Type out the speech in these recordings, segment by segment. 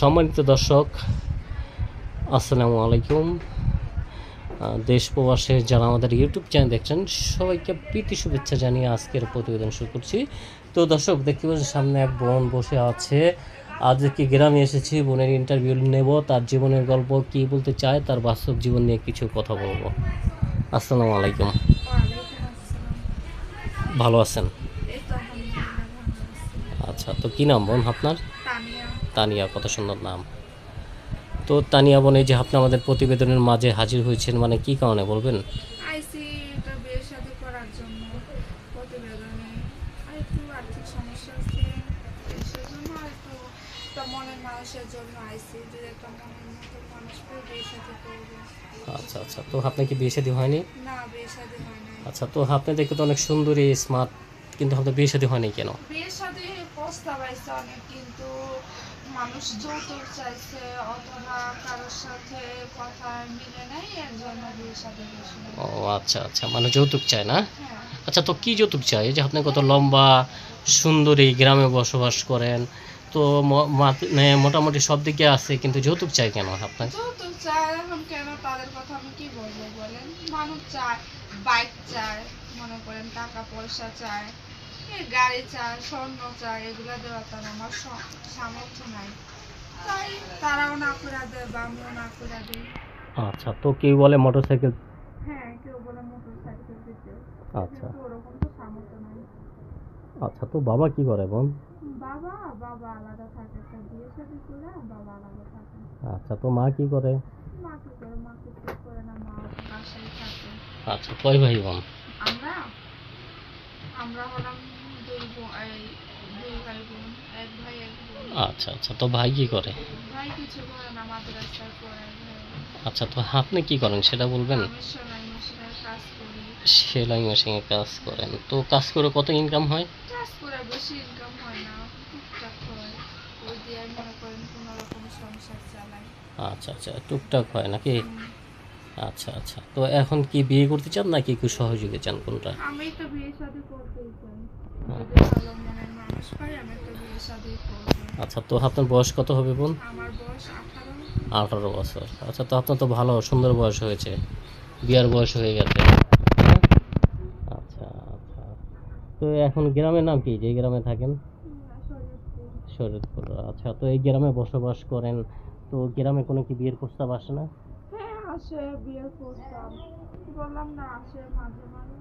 সম্মানিত দর্শক আসসালামু আলাইকুম। দেশ প্রবাসে যারা আমাদের ইউটিউব চ্যানেল দেখছেন সবাইকে প্রীতি শুভেচ্ছা জানিয়ে আজকের প্রতিবেদন শুরু করছি। তো দর্শক দেখতে পাচ্ছেন সামনে এক বোন বসে আছে। আজকে গ্রামে এসেছি বোনের ইন্টারভিউ নেব তার জীবনের গল্প কি বলতে চায় তার বাস্তব জীবন নিয়ে কিছু কথা বলব। আসসালামু আলাইকুম। ভালো আছেন। আচ্ছা তো কি নাম বোন আপনার? তানিয়া কত সুন্দর নাম। তো তানিয়া বোন এই যে আপনি আমাদের প্রতিবেদনের মাঝে হাজির হয়েছেন মানে কি কারণে বলবেন? আইসি এটা বিয়ের সাথে করার জন্য প্রতিবেদনে আর একটু আর্থিক সমস্যা আছে সেজন্য আর একটু একটা মনের মানুষের জন্য আইসি যদি একটা মনের মতো মানুষ পেয়ে বিয়ের সাথে করব। আচ্ছা আচ্ছা তো আপনি কি বিয়ে শাদী হয়নি? না হয় আচ্ছা তো আপনি দেখতে তো অনেক সুন্দরী স্মার্ট কিন্তু আপনার বিয়ে শাদী হয়নি কেন? বিয়ের সাথে প্রস্তাব আইসে অনেক কিন্তু মানুষ যৌতুক চাইছে অথবা কারোর সাথে কথা মিলে নাই এর জন্য বিয়ের সাথে ও আচ্ছা আচ্ছা মানে যৌতুক চায় না? হ্যাঁ। আচ্ছা তো কি যৌতুক চাই যে আপনি কত লম্বা সুন্দরী গ্রামে বসবাস করেন তো মানে মোটামুটি সব দিকে আছে কিন্তু যৌতুক চাই কেন আপনার? যৌতুক চায় এখন কেন তাদের কথা আমি কি বলব বলেন? মানুষ চায় বাইক চায় মনে করেন টাকা পয়সা চায় গাড়ি চায় স্বর্ণ চায় এগুলো দেওয়া তার আমার সামর্থ্য নাই। তাই তারাও না করে দেয় বা আমিও না করে দিই আচ্ছা তো কেউ বলে মোটর সাইকেল হ্যাঁ কেউ বলে মোটর দিতে। আচ্ছা। ওরকম তো সামর্থ্য নাই। আচ্ছা তো বাবা কি করে বোন? বাবা বাবা আলাদা থাকে একটা বিয়ে সাথে করে বাবা আলাদা থাকে। আচ্ছা তো মা কি করে? মা কি করে? মা কিছু করে না মা বাসায় থাকে। আচ্ছা কয় ভাই বোন? আমরা? আমরা হলাম আচ্ছা আচ্ছা তো ভাই কি করে। আচ্ছা তো আপনি কি করেন সেটা বলবেন? সেলাই মেশিনে কাজ করেন। তো কাজ করে কত ইনকাম হয়? কাজ করে বেশি ইনকাম হয় না টুকটাক হয়। ওই দিয়ে মনে করেন কোনো রকম সংসার চালাই। আচ্ছা আচ্ছা টুকটাক হয় নাকি? আচ্ছা আচ্ছা তো এখন কি বিয়ে করতে চান নাকি একটু সহযোগী চান কোনটা? আমি একটা বিয়ে শাদি করতেই চাই। আচ্ছা তো আপনার বয়স কত হবে বোন? আঠারো বছর। আচ্ছা তো আপনার তো ভালো, সুন্দর বয়স হয়েছে। বিয়ার বয়স হয়ে গেছে। আচ্ছা আচ্ছা। তো এখন গ্রামের নাম কি? যে গ্রামে থাকেন? শরীরপুর আচ্ছা তো এই গ্রামে বসবাস করেন। তো গ্রামে কোনো কি বিয়ের প্রস্তাব আসে না? হ্যাঁ আসে বিয়ের প্রস্তাব। বললাম না, আসে মাঝে মাঝে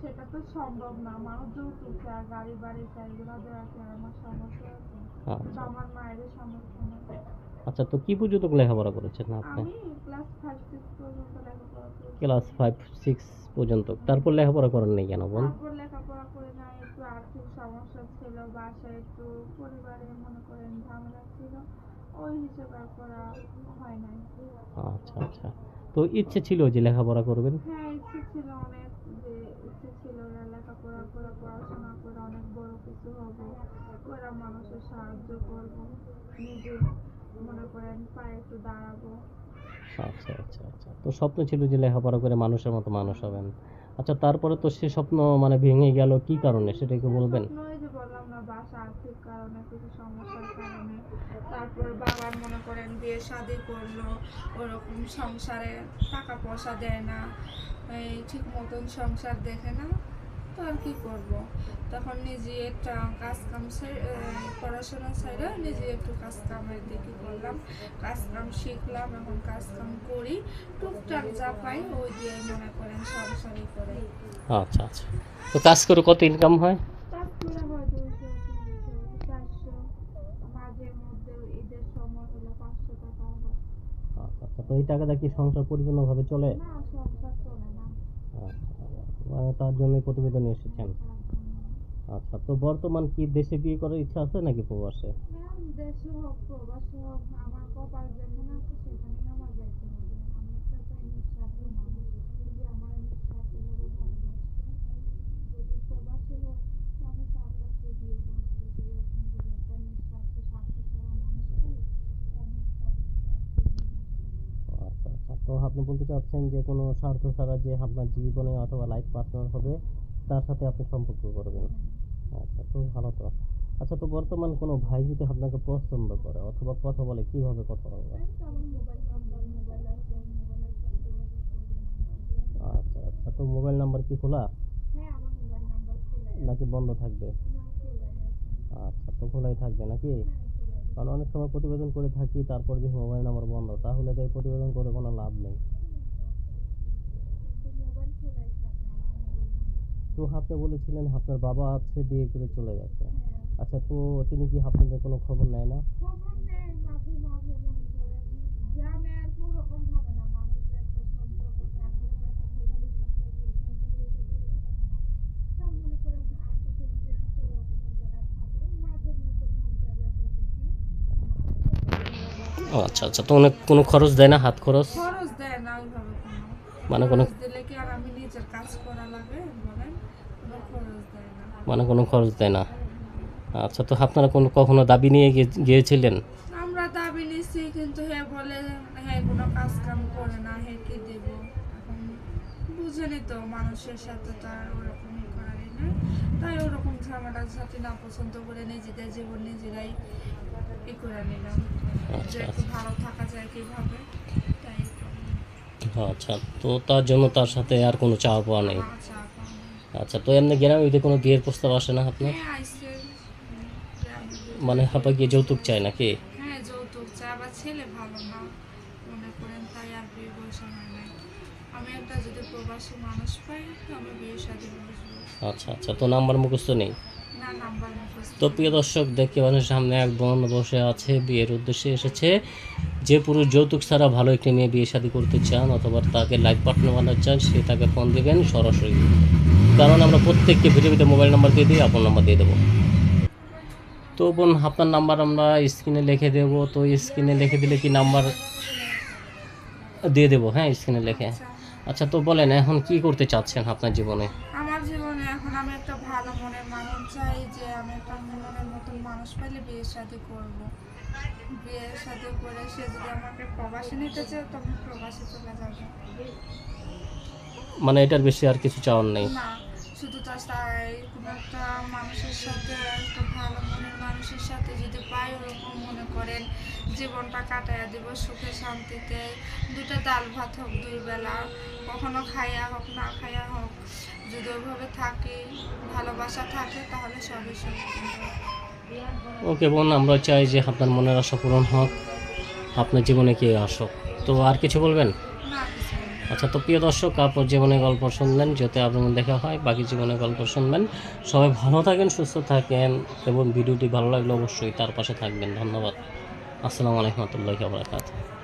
সেটা তো সম্ভব না। মানুষ যৌতুক চায় গাড়ি বাড়ি চায় এগুলো দেওয়া চায় আমার সমস্যা আছে। আচ্ছা। আমার মায়ের সমস্যা নেই। আচ্ছা তো কি পর্যন্ত লেখাপড়া করেছেন আপনি? আমি ক্লাস ফাইভ সিক্স পর্যন্ত লেখাপড়া করি ক্লাস ফাইভ সিক্স পর্যন্ত। তারপর লেখাপড়া করেন নাই কেন বোন তারপর লেখাপড়া করে না একটু আর্থিক সমস্যা ছিল বাসায় একটু পরিবারে মনে করেন ঝামেলা ছিল ওই হিসেবে আর করা হয় নাই। আচ্ছা আচ্ছা। তো ইচ্ছে ছিল যে লেখাপড়া করবেন? হ্যাঁ ইচ্ছে ছিল অনেক। লেখাপড়া করে পড়াশোনা করে অনেক বড় কিছু হব করে মানুষের সাহায্য করব নিজে মনে করেন পায়ে একটু দাঁড়াবো। আচ্ছা আচ্ছা আচ্ছা তো স্বপ্ন ছিল যে লেখাপড়া করে মানুষের মতো মানুষ হবেন। আচ্ছা তারপরে তো সে স্বপ্ন মানে ভেঙে গেল কি কারণে? সেটা একটু বলবেন। বললাম না বাসা আর্থিক কারণে কিছু সমস্যার কারণে। তারপর বাবার মনে করেন বিয়ে শাদি করল ওরকম সংসারে টাকা পয়সা দেয় না এই ঠিক মতন সংসার দেখে না। তো আর কি করব? তখন নিজে একটা কাজ কাম পড়াশোনা ছেড়ে নিজে একটু কাজ কামের দিকে করলাম। কাজ কাম শিখলাম এখন কাজ কাম করি। টুকটাক যা পাই ওই দিয়ে মনে করেন সংসারই করে। আচ্ছা আচ্ছা। তো কাজ করে কত ইনকাম হয়? আচ্ছা আচ্ছা। তো এই টাকাটা কি সংসার পরিপূর্ণভাবে চলে না সংসার চলে না আচ্ছা মানে তার জন্য প্রতিবেদন এসেছেন। আচ্ছা তো বর্তমান কি দেশে বিয়ে করার ইচ্ছা আছে নাকি প্রবাসে? নিঃস্বার্থ স্বার্থ ছাড়া মানুষ পাই আমি তার আচ্ছা আচ্ছা তো আপনি বলতে চাচ্ছেন যে কোনো স্বার্থ ছাড়া যে আপনার জীবনে অথবা লাইফ পার্টনার হবে, তার সাথে আপনি সম্পর্ক করবেন। আচ্ছা তো ভালো তো। আচ্ছা তো বর্তমান কোনো ভাই যদি আপনাকে পছন্দ করে, অথবা কথা বলে, কীভাবে কথা বলবে? আচ্ছা আচ্ছা তো মোবাইল নাম্বার কি খোলা? নাকি বন্ধ থাকবে? আচ্ছা তো খোলাই থাকবে নাকি? কারণ অনেক সময় প্রতিবেদন করে থাকি তারপর দেখি মোবাইল নাম্বার বন্ধ। তাহলে তো প্রতিবেদন করে কোনো লাভ নেই। তো আপনি বলেছিলেন আপনার বাবা আছে বিয়ে করে চলে গেছে। আচ্ছা তো তিনি কি আপনাদের কোনো খবর নেয় না? ও আচ্ছা আচ্ছা তো অনেক কোনো খরচ দেয় না হাত খরচ? খরচ দেয় না ওইভাবে মানে কোনো দিলে কি আর আমি নিজের কাজ করা লাগে বলেন? খরচ দেয় না। মানে কোনো খরচ দেয় না। আচ্ছা তো আপনারা কোনো কখনো দাবি নিয়ে গিয়ে- গিয়েছিলেন? আমরা দাবি নিচ্ছি কিন্তু হে বলে হ্যাঁ কোনো কাজ কাম করে না হে কি দেব? এখন বুঝেনি তো মানুষের সাথে তো আর ওরকম করারই না তাই ওরকম ঝামেলা সাথে না পছন্দ করে নিজেদের জীবন নিজেরাই ই করে নিলাম। যে আচ্ছা। একটু ভালো থাকা যায় কীভাবে আচ্ছা তো তার জন্য তার সাথে আর কোনো চাওয়া পাওয়া নেই? আচ্ছা আচ্ছা তো এমনি গ্রামে যদি কোনো বিয়ের প্রস্তাব আসে না আপনার? হ্যাঁ মানে হাপা গিয়ে যৌতুক চায় নাকি? হ্যাঁ যৌতুক চাই আবার ছেলে ভালো না মনে করেন তাই আর বিয়ে বয়সা হয় নাই। আমি একটা যদি প্রবাসী মানুষ পাই আমি বিয়ের সাথে আচ্ছা আচ্ছা তো নাম্বার মুখস্থ নেই? তো প্রিয় দর্শক, দেখতে পাচ্ছেন সামনে এক বোন বসে আছে, বিয়ের উদ্দেশ্যে এসেছে। যে পুরুষ যৌতুক ছাড়া ভালো একটি মেয়ে বিয়ে শাদী করতে চান অথবা তাকে লাইফ পার্টনার বানাতে চান, সে তাকে ফোন দেবেন সরাসরি। কারণ আমরা প্রত্যেককে ভিডিওতে মোবাইল নাম্বার দিয়ে দিই আপনার নাম্বার দিয়ে দেবো। তো বোন, আপনার নাম্বার আমরা স্ক্রিনে লিখে দেবো। তো স্ক্রিনে লিখে দিলে কি নাম্বার দিয়ে দেবো? হ্যাঁ স্ক্রিনে লিখে। আচ্ছা তো বলেন, এখন কি করতে চাচ্ছেন আপনার জীবনে? এখন আমি একটা ভালো মনের মানুষ চাই যে আমি একটা মনের মতন মানুষ পাইলে বিয়ের সাথে করব। বিয়ের সাথে করে সে যদি আমাকে প্রবাসী নিতে চায় তখন প্রবাসে চলে যাবে। মানে এটার বেশি আর কিছু চাওয়ার নেই? না। শুধু তো তাই, কোনো একটা মানুষের সাথে, একটা ভালো মনের মানুষের সাথে যদি পাই ওরকম মনে করেন, জীবনটা কাটাইয়া দিব সুখে, শান্তিতে। দুটো ডাল ভাত হোক, দুই বেলা, কখনো খাইয়া হোক, না খাইয়া হোক, যদি ওইভাবে থাকি, ভালোবাসা থাকে, তাহলে সবই ওকে বোন, আমরা চাই যে আপনার মনের আশা পূরণ হোক, আপনার জীবনে কি আসুক। তো আর কিছু বলবেন। আচ্ছা তো প্রিয় দর্শক আপনার জীবনের গল্প শুনলেন, যাতে আপনার দেখা হয়, বাকি জীবনে গল্প শুনবেন। সবাই ভালো থাকেন, সুস্থ থাকেন, এবং ভিডিওটি ভালো লাগলে অবশ্যই তার পাশে থাকবেন। ধন্যবাদ। আসসালামু আলাইকুম রহমতুল্লাহ ওয়া বারাকাতুহু।